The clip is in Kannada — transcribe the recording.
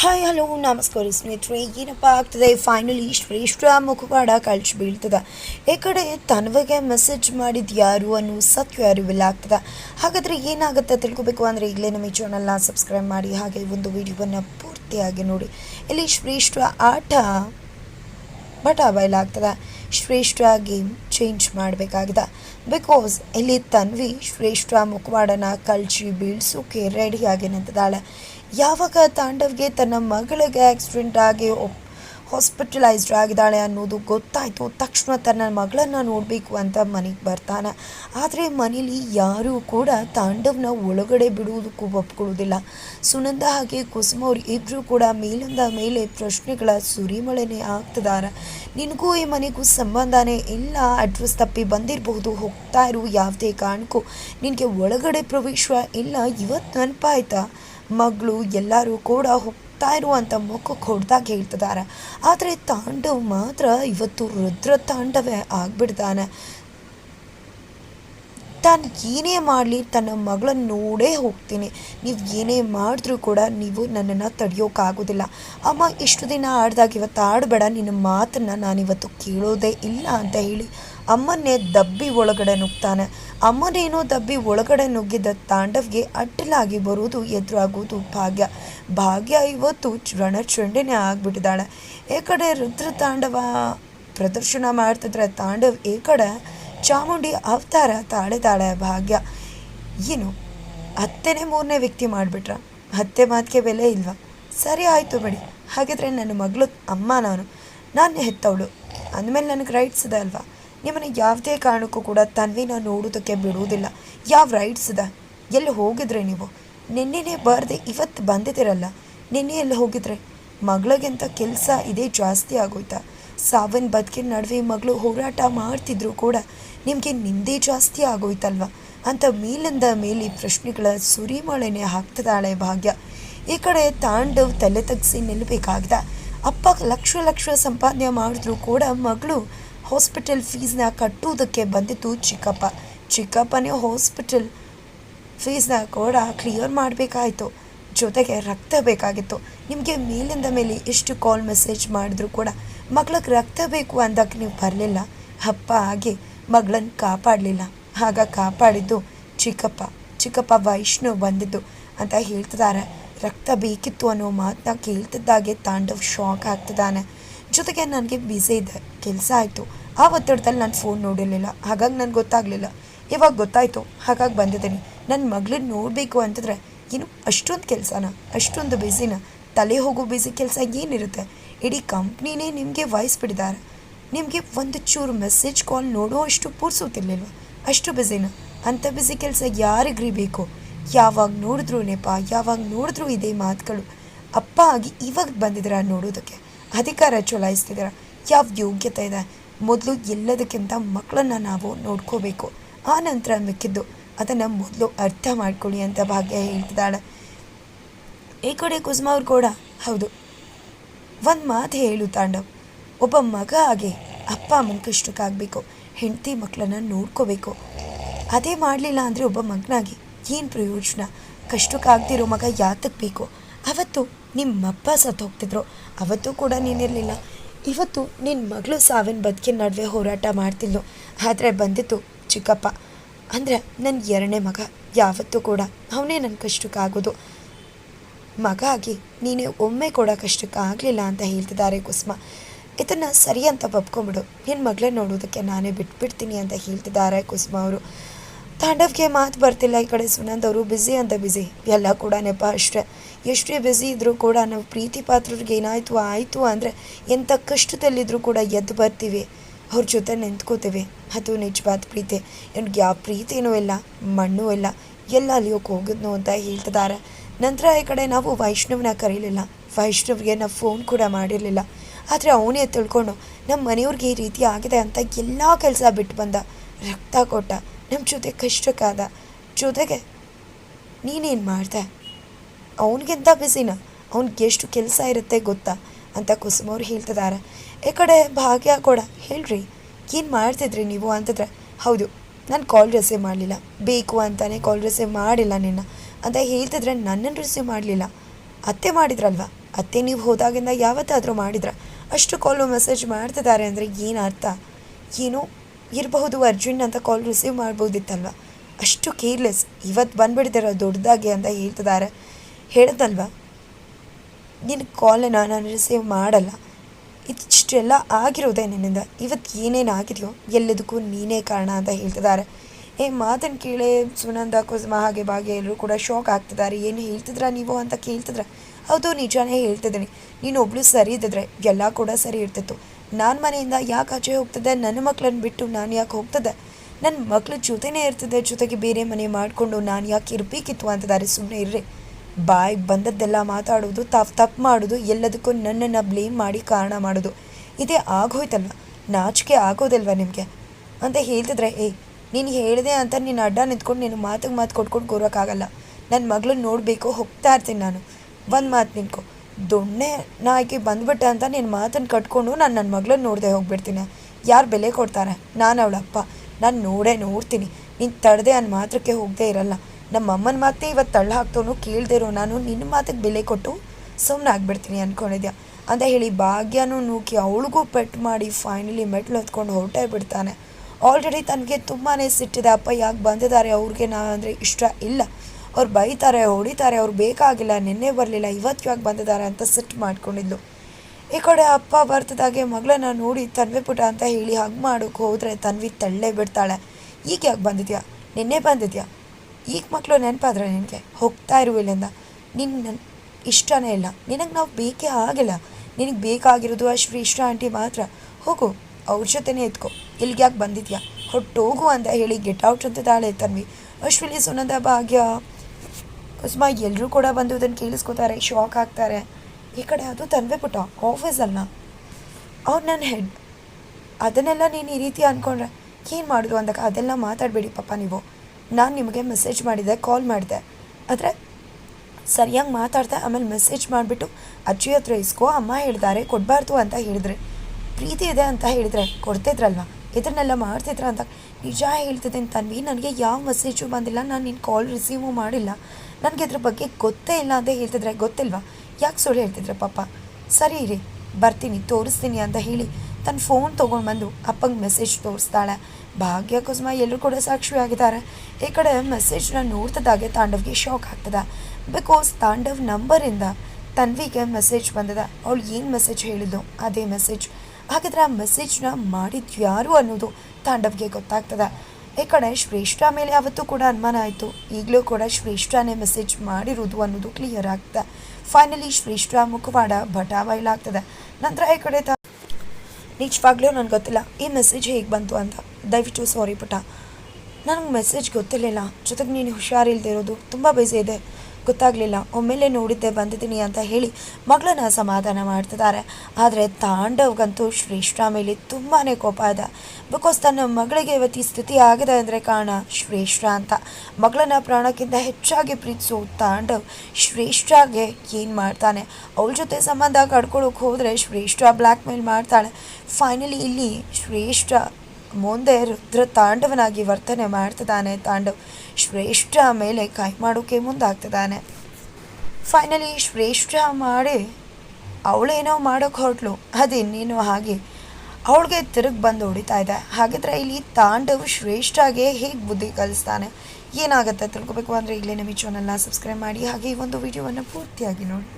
ಹಾಯ್ ಹಲೋ ನಮಸ್ಕಾರ. ಸ್ನೇಹಿತರೆ ಏನಪ್ಪ ಆಗ್ತದೆ ಫೈನಲಿ ಶ್ರೇಷ್ಠ ಮುಖವಾಡ ಕಳ್ಸಿ ಬೀಳ್ತದೆ. ಈ ಕಡೆ ತನ್ವಗೆ ಮೆಸೇಜ್ ಮಾಡಿದ ಯಾರು ಅನ್ನೋ ಸತ್ಯ ಅರಿವಿಲ್ಲ ಆಗ್ತದೆ. ಹಾಗಾದರೆ ಏನಾಗುತ್ತೆ ತಿಳ್ಕೊಬೇಕು ಅಂದರೆ ಈಗಲೇ ನಮ್ಮ ಈ ಚಾನಲ್ನ ಸಬ್ಸ್ಕ್ರೈಬ್ ಮಾಡಿ, ಹಾಗೆ ಒಂದು ವಿಡಿಯೋವನ್ನು ಪೂರ್ತಿಯಾಗಿ ನೋಡಿ. ಇಲ್ಲಿ ಶ್ರೇಷ್ಠ ಆಟ ಬಟ್ ಬಯಲಾಗ್ತದೆ ಶ್ರೇಷ್ಠ ಗೇಮ್ ಚೇಂಜ್ ಮಾಡಬೇಕಾಗಿದೆ. ಬಿಕಾಸ್ ಇಲ್ಲಿ ತನ್ವಿ ಶ್ರೇಷ್ಠ ಮುಖವಾಡನ ಕಳ್ಚಿ ಬೀಳ್ಸೋಕೆ ರೆಡಿಯಾಗಿ ನಿಂತಿದ್ದಾಳೆ. ಯಾವಾಗ ತಾಂಡವ್ಗೆ ತನ್ನ ಮಗಳಿಗೆ ಆಕ್ಸಿಡೆಂಟ್ ಆಗಿ ಹಾಸ್ಪಿಟಲೈಸ್ಡ್ ಆಗಿದ್ದಾಳೆ ಅನ್ನೋದು ಗೊತ್ತಾಯಿತು. ತಕ್ಷಣ ತನ್ನ ಮಗಳನ್ನು ನೋಡಬೇಕು ಅಂತ ಮನೆಗೆ ಬರ್ತಾನೆ. ಆದರೆ ಮನೇಲಿ ಯಾರೂ ಕೂಡ ತಾಂಡವ್ನ ಒಳಗಡೆ ಬಿಡುವುದಕ್ಕೂ ಒಪ್ಕೊಳ್ಳೋದಿಲ್ಲ. ಸುನಂದ ಹಾಗೆ ಕುಸುಮ ಅವ್ರು ಇಬ್ಬರು ಕೂಡ ಮೇಲಿಂದ ಮೇಲೆ ಪ್ರಶ್ನೆಗಳ ಸುರಿಮಳೆನೇ ಆಗ್ತಿದ್ದಾರೆ. ನಿನಗೂ ಈ ಮನೆಗೂ ಸಂಬಂಧನೇ ಇಲ್ಲ. ಅಡ್ರೆಸ್ ತಪ್ಪಿ ಬಂದಿರಬಹುದು ಹೋಗ್ತಾ ಇರು. ಯಾವುದೇ ಕಾರಣಕ್ಕೂ ನಿನಗೆ ಒಳಗಡೆ ಪ್ರವೇಶ ಇಲ್ಲ. ಇವತ್ತು ನೆನಪಾಯ್ತಾ? ಮಗಳು ಎಲ್ಲರೂ ಕೂಡ ಹೋಗ್ತಾ ಇರುವಂಥ ಮುಖಕ್ಕೆ ಹೊಡೆದಾಗ ಹೇಳ್ತಿದ್ದಾರೆ ಆದರೆ ತಾಂಡವ್ ಮಾತ್ರ ಇವತ್ತು ರುದ್ರ ತಾಂಡವೇ ಆಗ್ಬಿಡ್ತಾನೆ ತಾನು ಏನೇ ಮಾಡಲಿ ತನ್ನ ಮಗಳನ್ನ ನೋಡೇ ಹೋಗ್ತೀನಿ. ನೀವು ಏನೇ ಮಾಡಿದ್ರೂ ಕೂಡ ನೀವು ನನ್ನನ್ನು ತಡೆಯೋಕ್ಕಾಗೋದಿಲ್ಲ ಅಮ್ಮ, ಇಷ್ಟು ದಿನ ಆಡ್ದಾಗ ಇವತ್ತು ಆಡಬೇಡ. ನಿನ್ನ ಮಾತನ್ನು ನಾನಿವತ್ತು ಕೇಳೋದೇ ಇಲ್ಲ ಅಂತ ಹೇಳಿ ಅಮ್ಮನ್ನೇ ದಬ್ಬಿ ಒಳಗಡೆ ನುಗ್ತಾನೆ. ಅಮ್ಮನೇನೋ ದಬ್ಬಿ ಒಳಗಡೆ ನುಗ್ಗಿದ ತಾಂಡವ್ಗೆ ಅಡ್ಡಲಾಗಿ ಬರುವುದು ಎದುರಾಗುವುದು ಭಾಗ್ಯ. ಭಾಗ್ಯ ಇವತ್ತು ರಣಚಂಡಿನೇ ಆಗಿಬಿಟ್ಟಿದ್ದಾಳೆ. ಈ ಕಡೆ ರುದ್ರ ತಾಂಡವ ಪ್ರದರ್ಶನ ಮಾಡ್ತಿದ್ರೆ ತಾಂಡವ್ ಈ ಕಡೆ ಚಾಮುಂಡಿ ಅವತಾರ ತಾಳೆ ತಾಳೆ ಭಾಗ್ಯ. ಏನು, ಹತ್ತನೇ ಮೂರನೇ ವ್ಯಕ್ತಿ ಮಾಡಿಬಿಟ್ರ? ಹತ್ತೆ ಮಾತಿಗೆ ಬೆಲೆ ಇಲ್ವಾ? ಸರಿ ಆಯಿತು ಬಿಡಿ. ಹಾಗಿದ್ರೆ ನನ್ನ ಮಗಳು ಅಮ್ಮ ನಾನು. ನಾನು ಹೆತ್ತವಳು. ಅಂದಮೇಲೆ ನನಗೆ ರೈಟ್ಸ್ ಇದೆ ಅಲ್ವಾ? ನಿಮ್ಮನ್ನು ಯಾವುದೇ ಕಾರಣಕ್ಕೂ ಕೂಡ ತನ್ವಿನ ನೋಡೋದಕ್ಕೆ ಬಿಡುವುದಿಲ್ಲ. ಯಾವ ರೈಡ್ಸ್ ಇದೆ? ಎಲ್ಲಿ ಹೋಗಿದ್ರೆ ನೀವು? ನಿನ್ನೆನೇ ಬರದೆ ಇವತ್ತು ಬಂದಿದ್ದೀರಲ್ಲ. ನಿನ್ನೆ ಎಲ್ಲಿ ಹೋಗಿದ್ರೆ? ಮಗಳಿಗಿಂತ ಕೆಲಸ ಇದೇ ಜಾಸ್ತಿ ಆಗೋಯ್ತಾ? ಸಾವನ್ ಬದುಕಿನ ನಡುವೆ ಮಗಳು ಹೋರಾಟ ಮಾಡ್ತಿದ್ರು ಕೂಡ ನಿಮಗೆ ನಿಂದೆ ಜಾಸ್ತಿ ಆಗೋಯ್ತಲ್ವ? ಅಂತ ಮೇಲಿಂದ ಮೇಲೆ ಪ್ರಶ್ನೆಗಳ ಸುರಿಮಳೆನೆ ಹಾಕ್ತದಾಳೆ ಭಾಗ್ಯ. ಈ ಕಡೆ ತಾಂಡವ್ ತಲೆ ತಗ್ಸಿ ನಿಲ್ಲಬೇಕಾಗ್ದ ಅಪ್ಪ ಲಕ್ಷ ಲಕ್ಷ ಸಂಪಾದನೆ ಮಾಡಿದ್ರು ಕೂಡ ಮಗಳು ಹಾಸ್ಪಿಟಲ್ ಫೀಸ್ನ ಕಟ್ಟುವುದಕ್ಕೆ ಬಂದಿತ್ತು ಚಿಕ್ಕಪ್ಪ. ಚಿಕ್ಕಪ್ಪನೇ ಹಾಸ್ಪಿಟಲ್ ಫೀಸ್ನ ಕೂಡ ಕ್ಲಿಯರ್ ಮಾಡಬೇಕಾಯಿತು. ಜೊತೆಗೆ ರಕ್ತ ಬೇಕಾಗಿತ್ತು. ನಿಮಗೆ ಮೇಲಿಂದ ಮೇಲೆ ಎಷ್ಟು ಕಾಲ್ ಮೆಸೇಜ್ ಮಾಡಿದ್ರು ಕೂಡ ಮಗಳಿಗೆ ರಕ್ತ ಬೇಕು ಅಂದಾಗ ನೀವು ಬರಲಿಲ್ಲ. ಅಪ್ಪ ಆಗಿ ಮಗಳನ್ನ ಕಾಪಾಡಲಿಲ್ಲ. ಆಗ ಕಾಪಾಡಿದ್ದು ಚಿಕ್ಕಪ್ಪ. ಚಿಕ್ಕಪ್ಪ ವೈಷ್ಣು ಬಂದಿದ್ದು ಅಂತ ಹೇಳ್ತಿದ್ದಾರೆ. ರಕ್ತ ಬೇಕಿತ್ತು ಅನ್ನೋ ಮಾತನ್ನ ಕೇಳ್ತಿದ್ದಾಗೆ ತಾಂಡವ್ ಶಾಕ್ ಆಗ್ತಿದ್ದಾನೆ. ಜೊತೆಗೆ ನನಗೆ ಬ್ಯುಸಿ ಇದೆ ಕೆಲಸ ಆಯಿತು. ಆ ಒತ್ತಡದಲ್ಲಿ ನಾನು ಫೋನ್ ನೋಡಿರಲಿಲ್ಲ. ಹಾಗಾಗಿ ನನಗೆ ಗೊತ್ತಾಗಲಿಲ್ಲ. ಇವಾಗ ಗೊತ್ತಾಯಿತು. ಹಾಗಾಗಿ ಬಂದಿದ್ದೀನಿ. ನನ್ನ ಮಗಳನ್ನ ನೋಡಬೇಕು ಅಂತಂದರೆ ಏನು ಅಷ್ಟೊಂದು ಕೆಲಸನ, ಅಷ್ಟೊಂದು ಬ್ಯುಸಿನ ತಲೆ ಹೋಗೋ ಬ್ಯುಸಿ ಕೆಲಸ ಏನಿರುತ್ತೆ? ಇಡೀ ಕಂಪ್ನಿನೇ ನಿಮಗೆ ವಹಿಸ್ಬಿಟ್ಟಿದ್ದಾರೆ ನಿಮಗೆ ಒಂದು ಚೂರು ಮೆಸೇಜ್ ಕಾಲ್ ನೋಡೋ ಅಷ್ಟು ಪೂರ್ಸೋತಿರ್ಲಿಲ್ವ? ಅಷ್ಟು ಬ್ಯುಸಿನ ಅಂಥ ಬ್ಯುಸಿ ಕೆಲಸ ಯಾರಿಗ್ರಿ ಬೇಕು? ಯಾವಾಗ ನೋಡಿದ್ರು ನೆಪ ಯಾವಾಗ ನೋಡಿದ್ರು ಇದೇ ಮಾತುಗಳು. ಅಪ್ಪ ಆಗಿ ಇವಾಗ ಬಂದಿದ್ದೀರಾ ನೋಡೋದಕ್ಕೆ? ಅಧಿಕಾರ ಚಲಾಯಿಸ್ತಿದ್ದೀರಾ ಯಾವ ಯೋಗ್ಯತೆ ಇದೆ? ಮೊದಲು ಎಲ್ಲದಕ್ಕಿಂತ ಮಕ್ಕಳನ್ನ ನಾವು ನೋಡ್ಕೋಬೇಕು. ಆ ನಂತರ ಮಿಕ್ಕಿದ್ದು. ಅದನ್ನು ಮೊದಲು ಅರ್ಥ ಮಾಡ್ಕೊಳ್ಳಿ ಅಂತ ಭಾಗ್ಯ ಹೇಳ್ತಿದ್ದಾಳೆ. ಈ ಕಡೆ ಕುಸುಮ ಅವ್ರು ಕೂಡ, ಹೌದು. ಒಂದು ಮಾತು ಹೇಳು ತಾಂಡವ್. ಒಬ್ಬ ಮಗ ಆಗಿ ಅಪ್ಪ ಅಮ್ಮನ ಕಷ್ಟಕ್ಕಾಗಬೇಕು ಹೆಂಡತಿ ಮಕ್ಕಳನ್ನ ನೋಡ್ಕೋಬೇಕು. ಅದೇ ಮಾಡಲಿಲ್ಲ ಅಂದರೆ ಒಬ್ಬ ಮಗನಾಗಿ ಏನು ಪ್ರಯೋಜನ? ಕಷ್ಟಕ್ಕಾಗ್ದಿರೋ ಮಗ ಯಾತಕ್ಕೆ ಬೇಕು? ಅವತ್ತು ನಿಮ್ಮಪ್ಪ ಸತ್ತು ಹೋಗ್ತಿದ್ರು. ಅವತ್ತು ಕೂಡ ನೀನಿರಲಿಲ್ಲ. ಇವತ್ತು ನಿನ್ನ ಮಗಳು ಸಾವಿನ ಬದುಕಿನ ನಡುವೆ ಹೋರಾಟ ಮಾಡ್ತಿದ್ಲು. ಆದರೆ ಬಂದಿತ್ತು ಚಿಕ್ಕಪ್ಪ. ಅಂದರೆ ನನ್ನ ಎರಡನೇ ಮಗ. ಯಾವತ್ತೂ ಕೂಡ. ಅವನೇ ನನ್ನ ಕಷ್ಟಕ್ಕಾಗೋದು. ಮಗ ಆಗಿ ನೀನೇ ಒಮ್ಮೆ ಕೂಡ ಕಷ್ಟಕ್ಕೆ ಆಗಲಿಲ್ಲ ಅಂತ ಹೇಳ್ತಿದ್ದಾರೆ ಕುಸುಮ. ಇದನ್ನು ಸರಿ ಅಂತ ಒಪ್ಕೊಂಬಿಡು ನಿನ್ನ ಮಗಳೇ ನೋಡೋದಕ್ಕೆ ನಾನೇ ಬಿಟ್ಬಿಡ್ತೀನಿ ಅಂತ ಹೇಳ್ತಿದ್ದಾರೆ ಕುಸುಮ ಅವರು. ತಾಂಡವ್ಗೆ ಮಾತು ಬರ್ತಿಲ್ಲ. ಈ ಕಡೆ ಸುನಂದ್ ಅವರು ಬ್ಯುಸಿ ಅಂತ ಬ್ಯುಸಿ ಎಲ್ಲ ಕೂಡ ನೆಪ ಅಷ್ಟೇ. ಎಷ್ಟೇ ಬ್ಯುಸಿ ಇದ್ದರೂ ಕೂಡ ನಾವು ಪ್ರೀತಿ ಪಾತ್ರರಿಗೆ ಏನಾಯಿತು, ಆಯಿತು ಅಂದರೆ ಎಂಥ ಕಷ್ಟದಲ್ಲಿದ್ದರೂ ಕೂಡ ಎದ್ದು ಬರ್ತೀವಿ. ಅವ್ರ ಜೊತೆ ನಿಂತ್ಕೋತೀವಿ. ಅದು ನಿಜವಾದ ಪ್ರೀತಿ. ನನಗೆ ಯಾವ ಪ್ರೀತಿನೂ ಇಲ್ಲ, ಮಣ್ಣು ಇಲ್ಲ. ಎಲ್ಲ ಅಲ್ಲಿಯೋಕೆ ಹೋಗಿದ್ನು ಅಂತ ಹೇಳ್ತಿದ್ದಾರೆ. ನಂತರ ಈ ಕಡೆ ನಾವು ವೈಷ್ಣವನ ಕರೀಲಿಲ್ಲ. ವೈಷ್ಣವ್ಗೆ ನಾವು ಫೋನ್ ಕೂಡ ಮಾಡಿರಲಿಲ್ಲ. ಆದರೆ ಅವನೇ ತಿಳ್ಕೊಂಡು ನಮ್ಮ ಮನೆಯವ್ರಿಗೆ ಈ ರೀತಿ ಆಗಿದೆ ಅಂತ ಎಲ್ಲ ಕೆಲಸ ಬಿಟ್ಟು ಬಂದ ರಕ್ತ ಕೊಟ್ಟ. ನಮ್ಮ ಜೊತೆ ಕಷ್ಟಕ್ಕಾದ ಜೊತೆಗೆ ನೀನೇನು ಮಾಡ್ದೆ? ಅವನಿಗೆಂತ ಬಿಸಿನ ಅವ್ನಿಗೆ ಎಷ್ಟು ಕೆಲಸ ಇರುತ್ತೆ ಗೊತ್ತಾ? ಅಂತ ಕುಸುಮವ್ರು ಹೇಳ್ತಿದ್ದಾರೆ ಈ ಕಡೆ ಭಾಗ್ಯ ಕೂಡ, ಹೇಳ್ರಿ. ಏನು ಮಾಡ್ತಿದ್ರಿ ನೀವು? ಅಂತಂದ್ರೆ, ಹೌದು, ನಾನು ಕಾಲ್ ರಿಸೀವ್ ಮಾಡಲಿಲ್ಲ. ಬೇಕು ಅಂತಾನೆ ಕಾಲ್ ರಿಸೀವ್ ಮಾಡಿಲ್ಲ ನಿನ್ನ. ಅಂತ ಹೇಳ್ತಿದ್ರೆ, ನನ್ನನ್ನು ರಿಸೀವ್ ಮಾಡಲಿಲ್ಲ. ಅತ್ತೆ ಮಾಡಿದ್ರಲ್ವ? ಅತ್ತೆ ನೀವು ಹೋದಾಗಿಂದ ಯಾವತ್ತಾದರೂ ಮಾಡಿದ್ರ? ಅಷ್ಟು ಕಾಲು ಮೆಸೇಜ್ ಮಾಡ್ತಿದ್ದಾರೆ ಅಂದರೆ ಏನು ಅರ್ಥ? ಏನು ಇರಬಹುದು, ಅರ್ಜುನ್ ಅಂತ ಕಾಲ್ ರಿಸೀವ್ ಮಾಡ್ಬೋದಿತ್ತಲ್ವ? ಅಷ್ಟು ಕೇರ್ಲೆಸ್ ಇವತ್ತು ಬಂದುಬಿಡ್ತಿರೋ ದೊಡ್ಡದಾಗಿ ಅಂತ ಹೇಳ್ತಿದ್ದಾರೆ ಹೇಳ್ದಲ್ವ? ನಿನ್ನ ಕಾಲನ್ನ ನಾನು ರಿಸೀವ್ ಮಾಡಲ್ಲ. ಇಷ್ಟೆಲ್ಲ ಆಗಿರೋದೇ ನಿನ್ನಿಂದ. ಇವತ್ತು ಏನೇನು ಆಗಿದೆಯೋ, ಎಲ್ಲದಕ್ಕೂ ನೀನೇ ಕಾರಣ ಅಂತ ಹೇಳ್ತಿದ್ದಾರೆ ಏ ಮಾತನ್ನು ಕೇಳಿ ಸುನಂದ, ಕುಸುಮ ಹಾಗೆ ಭಾಗ್ಯ ಎಲ್ಲರೂ ಕೂಡ ಶಾಕ್ ಆಗ್ತಿದ್ದಾರೆ ಏನು ಹೇಳ್ತಿದ್ರ ನೀವು ಅಂತ ಕೇಳ್ತಿದ್ರ? ಹೌದು, ನಿಜಾನೇ ಹೇಳ್ತಿದ್ದೀನಿ. ನೀನು ಒಬ್ಳು ಸರಿ ಇದ್ದಿದ್ರೆ, ಎಲ್ಲ ಕೂಡ ಸರಿ ಇರ್ತಿತ್ತು. ನಾನು ಮನೆಯಿಂದ ಯಾಕೆ ಆಚೆ ಹೋಗ್ತದೆ? ನನ್ನ ಮಕ್ಕಳನ್ನ ಬಿಟ್ಟು ನಾನು ಯಾಕೆ ಹೋಗ್ತದೆ? ನನ್ನ ಮಕ್ಳ ಜೊತೆನೇ ಇರ್ತದೆ ಜೊತೆಗೆ ಬೇರೆ ಮನೆ ಮಾಡಿಕೊಂಡು ನಾನು ಯಾಕೆ ಇರಬೇಕಿತ್ತು ಅಂತಿದ್ದಾರೆ ಸುಮ್ಮನೆ ಇರ್ರಿ. ಬಾಯ್ ಬಂದದ್ದೆಲ್ಲ ಮಾತಾಡೋದು ತಪ್ಪು ತಪ್ಪು ಮಾಡೋದು, ಎಲ್ಲದಕ್ಕೂ ನನ್ನನ್ನು ಬ್ಲೇಮ್ ಮಾಡಿ ಕಾರಣ ಮಾಡೋದು. ಇದೇ ಆಗೋಯ್ತಲ್ವ ನಾಚಿಕೆ ಆಗೋದಿಲ್ವ ನಿಮಗೆ? ಅಂತ ಹೇಳ್ತಿದ್ರೆ, ಏಯ್, ನೀನು ಹೇಳಿದೆ ಅಂತ ನೀನು ಅಡ್ಡ ನಿಂತ್ಕೊಂಡು ನೀನು ಮಾತಿಗೆ ಮಾತು ಕೊಟ್ಕೊಂಡು ಕೂರೋಕ್ಕಾಗಲ್ಲ ನನ್ನ ಮಗಳನ್ನ ನೋಡಬೇಕು, ಹೋಗ್ತಾ ಇರ್ತೀನಿ ನಾನು. ಒಂದು ಮಾತು ನಿನ್ಕೊ ದೊಣ್ಣೆ ನಾಯಕಿ ಬಂದ್ಬಿಟ್ಟೆ ಅಂತ ನಿನ್ನ ಮಾತನ್ನು ಕಟ್ಕೊಂಡು ನಾನು ನನ್ನ ಮಗಳನ್ನ ನೋಡದೆ ಹೋಗ್ಬಿಡ್ತೀನಿ. ಯಾರು ಬೆಲೆ ಕೊಡ್ತಾರೆ? ನಾನು ಅವಳಪ್ಪ ನಾನು ನೋಡೇ ನೋಡ್ತೀನಿ. ನೀನು ತಡದೆ ಅನ್ನ ಮಾತ್ರಕ್ಕೆ ಹೋಗದೆ ಇರಲ್ಲ. ನಮ್ಮ ಅಮ್ಮನ ಮಾತೇ ಇವತ್ತು ತಳ್ಳ ಹಾಕ್ತವನು ಕೇಳ್ದಿರೋ ನಾನು ನಿನ್ನ ಮಾತಿಗೆ ಬೆಲೆ ಕೊಟ್ಟು ಸುಮ್ಮನೆ ಆಗ್ಬಿಡ್ತೀನಿ ಅಂದ್ಕೊಂಡಿದ್ಯಾ ಅಂತ ಹೇಳಿ ಭಾಗ್ಯನೂ ನೂಕಿ ಅವಳಿಗೂ ಪೆಟ್ಟು ಮಾಡಿ ಫೈನಲಿ ಮೆಟ್ಲು ಹೊತ್ಕೊಂಡು ಹೊರಟೇ ಬಿಡ್ತಾನೆ. ಆಲ್ರೆಡಿ ತನಗೆ ತುಂಬಾ ಸಿಟ್ಟಿದೆ. ಅಪ್ಪ ಯಾಕೆ ಬಂದಿದ್ದಾರೆ? ಅವ್ರಿಗೆ ನಾ ಅಂದರೆ ಇಷ್ಟ ಇಲ್ಲ. ಅವ್ರು ಬೈತಾರೆ, ಹೊಡಿತಾರೆ, ಅವ್ರು ಬೇಕಾಗಿಲ್ಲ, ನಿನ್ನೆ ಬರಲಿಲ್ಲ, ಇವತ್ತು ಯಾಕೆ ಬಂದಿದ್ದಾರೆ ಅಂತ ಸಿಟ್ ಮಾಡ್ಕೊಂಡಿದ್ಲು. ಈ ಕಡೆ ಅಪ್ಪ ಬರ್ತದಾಗೆ ಮಗಳನ್ನ ನೋಡಿ ತನ್ವಿ ಪುಟ ಅಂತ ಹೇಳಿ ಹಗ್ ಮಾಡೋಕೆ ಹೋದರೆ ತನ್ವಿ ತಳ್ಳೇ ಬಿಡ್ತಾಳೆ. ಈಗ ಯಾಕೆ ಬಂದಿದ್ಯಾ? ನಿನ್ನೆ ಬಂದಿದ್ಯಾ? ಈಗ ಮಕ್ಕಳು ನೆನಪಾದ್ರೆ ನಿನಗೆ? ಹೋಗ್ತಾ ಇರು ಇಲ್ಲಿಂದ. ನಿನ್ನ ಇಷ್ಟನೇ ಇಲ್ಲ. ನಿನಗೆ ನಾವು ಬೇಕೇ ಆಗಿಲ್ಲ. ನಿನಗೆ ಬೇಕಾಗಿರೋದು ಆ ಇಷ್ಟ ಆಂಟಿ ಮಾತ್ರ. ಹೋಗು, ಅವ್ರ ಜೊತೆನೇ ಎತ್ಕೊ. ಇಲ್ಲಿಗೆ ಯಾಕೆ ಬಂದಿದ್ಯಾ? ಹೊಟ್ಟೋಗು ಅಂತ ಹೇಳಿ ಗೆಟ್ ಔಟ್ ಅಂತಿದ್ದಾಳೆ ತನ್ವಿ. ಅಶ್ವಿನಿ, ಸುನಂದ, ಭಾಗ್ಯ. ಕುಸುಮ ಎಲ್ಲರೂ ಕೂಡ ಬಂದು ಇದನ್ನು ಕೇಳಿಸ್ಕೊತಾರೆ ಶಾಕ್ ಆಗ್ತಾರೆ. ಈ ಕಡೆ ಅದು ತನ್ವೆ ಪುಟ್ಟ ಆಫೀಸಲ್ಲ ಅವ್ರು ನನ್ನ ಹೆಡ್ ಅದನ್ನೆಲ್ಲ ನೀನು ಈ ರೀತಿ ಅಂದ್ಕೊಂಡ್ರೆ ಏನು ಮಾಡೋದು ಅಂದಾಗ, ಅದೆಲ್ಲ ಮಾತಾಡಬೇಡಿ ಪಪ್ಪ ನೀವು. ನಾನು ನಿಮಗೆ ಮೆಸೇಜ್ ಮಾಡಿದೆ ಕಾಲ್ ಮಾಡಿದೆ. ಆದರೆ ಸರಿಯಾಗಿ ಮಾತಾಡ್ದೆ, ಆಮೇಲೆ ಮೆಸೇಜ್ ಮಾಡಿಬಿಟ್ಟು, ಅಜ್ಜಿ ಹತ್ರ ಇಸ್ಕೋ, ಅಮ್ಮ ಹೇಳಿದ್ದಾರೆ ಕೊಡಬಾರ್ದು ಅಂತ ಹೇಳಿದ್ರೆ, ಪ್ರೀತಿ ಇದೆ ಅಂತ ಹೇಳಿದರೆ, ಕೊಡ್ತಿದ್ರಲ್ವ? ಇದನ್ನೆಲ್ಲ ಮಾಡ್ತಿದ್ರ ಅಂತ ನಿಜ ಹೇಳ್ತಿದ್ದೀನಿ ತನ್ವಿ, ನನಗೆ ಯಾವ ಮೆಸೇಜು ಬಂದಿಲ್ಲ, ನಾನು ನಿನ್ನ ಕಾಲ್ ರಿಸೀವು ಮಾಡಿಲ್ಲ. ನನಗೆ ಇದ್ರ ಬಗ್ಗೆ ಗೊತ್ತೇ ಇಲ್ಲ ಅಂತ ಹೇಳ್ತಿದ್ರೆ ಗೊತ್ತಿಲ್ವಾ? ಯಾಕೆ ಸುಳ್ಳು ಹೇಳ್ತಿದ್ರೆ ಪಾಪ? ಸರಿ ರೀ ಬರ್ತೀನಿ, ತೋರಿಸ್ತೀನಿ ಅಂತ ಹೇಳಿ ತನ್ನ ಫೋನ್ ತೊಗೊಂಡು ಬಂದು ಅಪ್ಪಂಗೆ ಮೆಸೇಜ್ ತೋರಿಸ್ತಾಳೆ. ಭಾಗ್ಯ, ಕುಸುಮ ಎಲ್ಲರೂ ಕೂಡ ಸಾಕ್ಷಿಯಾಗಿದ್ದಾರೆ ಈ ಕಡೆ ಮೆಸೇಜ್ನ ನೋಡ್ತಿದ್ದಾಗೆ ತಾಂಡವ್ಗೆ ಶಾಕ್ ಆಗ್ತದೆ. ಬಿಕಾಸ್ ತಾಂಡವ್ ನಂಬರಿಂದ ತನ್ವಿಗೆ ಮೆಸೇಜ್ ಬಂದಿದೆ. ಅವಳು ಏನು ಮೆಸೇಜ್ ಹೇಳಿದ್ದು ಅದೇ ಮೆಸೇಜ್ ಹಾಗಿದ್ರೆ ಆ ಮೆಸೇಜ್ನ ಮಾಡಿದ್ದು ಯಾರು ಅನ್ನೋದು ತಾಂಡವ್ಗೆ ಗೊತ್ತಾಗ್ತದೆ. ಈ ಕಡೆ ಶ್ರೇಷ್ಠ ಮೇಲೆ ಅವತ್ತು ಕೂಡ ಅನುಮಾನ ಆಯಿತು. ಈಗಲೂ ಕೂಡ ಶ್ರೇಷ್ಠನೇ ಮೆಸೇಜ್ ಮಾಡಿರೋದು ಅನ್ನೋದು ಕ್ಲಿಯರ್ ಆಗ್ತದೆ. ಫೈನಲಿ ಶ್ರೇಷ್ಠ ಮುಖವಾಡ ಬಟಾಬೈಲಾಗ್ತದೆ ನಂತರ ಈ ಕಡೆ ತ ನಿಜವಾಗ್ಲೂ ನನಗೆ ಗೊತ್ತಿಲ್ಲ. ಈ ಮೆಸೇಜ್ ಹೇಗೆ ಬಂತು ಅಂತ. ದಯವಿಟ್ಟು ಸಾರಿ ಪುಟ. ನನಗೆ ಮೆಸೇಜ್ ಗೊತ್ತಿರಲಿಲ್ಲ. ಜೊತೆಗೆ ನೀನು ಹುಷಾರಿಲ್ಲದೆ ಇರೋದು ತುಂಬ ಬಿಸಿ ಇದೆ. ಗೊತ್ತಾಗಲಿಲ್ಲ. ಒಮ್ಮೆಲೆ ನೋಡಿದ್ದೆ ಬಂದಿದ್ದೀನಿ ಅಂತ ಹೇಳಿ ಮಗಳನ್ನ ಸಮಾಧಾನ ಮಾಡ್ತಿದ್ದಾರೆ. ಆದರೆ ತಾಂಡವ್ಗಂತೂ ಶ್ರೇಷ್ಠ ಮೇಲೆ ತುಂಬಾ ಕೋಪ ಇದೆ. ಬಿಕಾಸ್ ತನ್ನ ಮಗಳಿಗೆ ಇವತ್ತು ಸ್ಥಿತಿ ಆಗಿದೆ ಅಂದರೆ ಕಾರಣ ಶ್ರೇಷ್ಠ ಅಂತ. ಮಗಳನ್ನ ಪ್ರಾಣಕ್ಕಿಂತ ಹೆಚ್ಚಾಗಿ ಪ್ರೀತಿಸೋ ತಾಂಡವ್ ಶ್ರೇಷ್ಠಗೆ ಏನು ಮಾಡ್ತಾನೆ? ಅವಳ ಜೊತೆ ಸಂಬಂಧ ಕಡ್ಕೊಳ್ಳೋಕೆ ಹೋದರೆ ಶ್ರೇಷ್ಠ ಬ್ಲ್ಯಾಕ್ ಮೇಲ್ ಮಾಡ್ತಾಳೆ. ಫೈನಲಿ ಇಲ್ಲಿ ಶ್ರೇಷ್ಠ ಮುಂದೆ ರುದ್ರ ತಾಂಡವನಾಗಿ ವರ್ತನೆ ಮಾಡ್ತಿದ್ದಾನೆ. ತಾಂಡವ್ ಶ್ರೇಷ್ಠ ಮೇಲೆ ಕೈ ಮಾಡೋಕೆ ಮುಂದಾಗ್ತಿದ್ದಾನೆ. ಫೈನಲಿ ಶ್ರೇಷ್ಠ ಮಾಡಿ ಅವಳೇನೋ ಮಾಡೋಕೆ ಹೊರಟ್ಲು. ಇನ್ನೇನೋ ಹಾಗೆ ಅವಳಿಗೆ ತಿರುಗಿ ಬಂದು ಹೊಡಿತಾ ಇದೆ. ಹಾಗಿದ್ರೆ ಇಲ್ಲಿ ತಾಂಡವ್ ಶ್ರೇಷ್ಠಗೆ ಹೇಗೆ ಬುದ್ಧಿ ಕಲಿಸ್ತಾನೆ? ಏನಾಗುತ್ತೆ ತಿಳ್ಕೊಬೇಕು ಅಂದರೆ ಇಲ್ಲಿ ನಮ್ಮ ಚಾನಲ್ನ ಸಬ್ಸ್ಕ್ರೈಬ್ ಮಾಡಿ. ಹಾಗೆ ಈ ಒಂದು ವಿಡಿಯೋವನ್ನು ಪೂರ್ತಿಯಾಗಿ ನೋಡಿ.